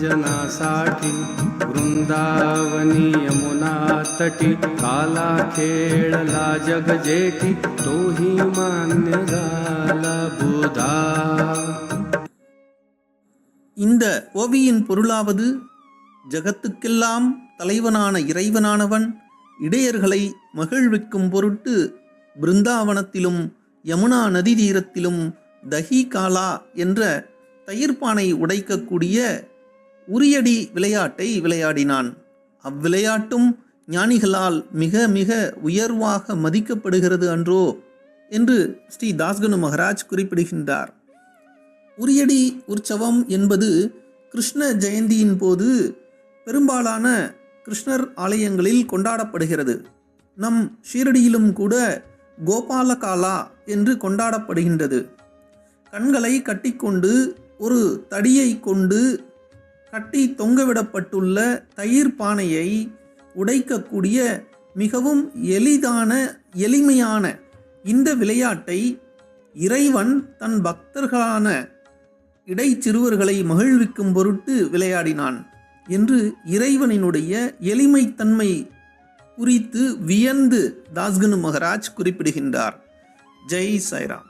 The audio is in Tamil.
जनासाठी वृंदावनी यमुना तटी काला खेळला जग जेठी तोही मान्य झाला बुधा இந்த ஓவியின் பொருளாவது ஜகத்துக்கெல்லாம் தலைவனான இறைவனானவன் இடையர்களை மகிழ்விக்கும் பொருட்டு பிருந்தாவனத்திலும் யமுனா நதி தீரத்திலும் தஹி காலா என்ற தயிர்ப்பானை உடைக்கக்கூடிய உரியடி விளையாட்டை விளையாடினான். அவ்விளையாட்டும் ஞானிகளால் மிக மிக உயர்வாக மதிக்கப்படுகிறது அன்றோ? என்று ஸ்ரீ தாஸ்கனு மகராஜ் குறிப்பிடுகின்றார். உரியடி உற்சவம் என்பது கிருஷ்ண ஜெயந்தியின் போது பெரும்பாலான கிருஷ்ணர் ஆலயங்களில் கொண்டாடப்படுகிறது. நம் ஷீரடியிலும் கூட கோபாலகாலா என்று கொண்டாடப்படுகின்றது. கண்களை கட்டிக்கொண்டு ஒரு தடியை கொண்டு கட்டி தொங்கவிடப்பட்டுள்ள தயிர் பானையை உடைக்கக்கூடிய மிகவும் எளிதான எளிமையான இந்த விளையாட்டை இறைவன் தன் பக்தர்களான இடைச்சிறுவர்களை மகிழ்விக்கும் பொருட்டு விளையாடினான் என்று இறைவனினுடைய எளிமைத்தன்மை குறித்து வியந்து தாஸ்கனு மகராஜ் குறிப்பிடுகின்றார். ஜெய் சாய்ராம்.